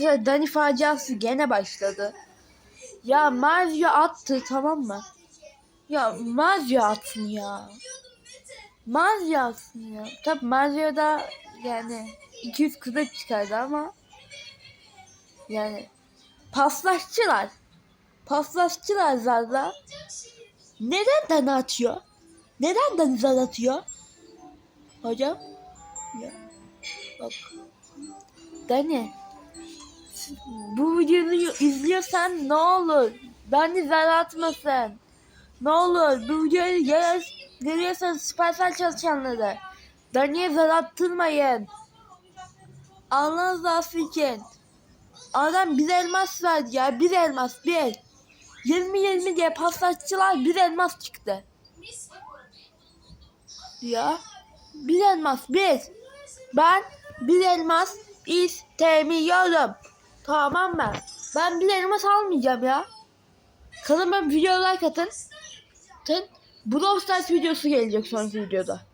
Dani faciası gene başladı. Ya Mario attı tamam mı? Ya Mario atsın ya. Mario atsın ya. Tabi Mario da yani 200 kızak çıkardı ama yani paslaşçılar. Paslaşçılar Zarda. Neden Dani atıyor? Neden Dani Zar atıyor? Hocam? Ya. Bak. Dani. Bu videoyu izliyorsan ne olur? Dani zar atmasın. Ne olur bu videoyu gör, görüyorsan Supercell çalışanları. Dani'ye zar attırmayın. Allah'ın rızası için. Adam bir elmas verdi ya. Bir elmas bir. 20-20 diye paslaşçılar bir elmas çıktı. Ya. Bir elmas bir. Ben bir elmas istemiyorum. Tamam? Ben bir elmas almayacağım ya. Kanalıma video like atın. Tın. Brawl Stars videosu gelecek sonraki videoda.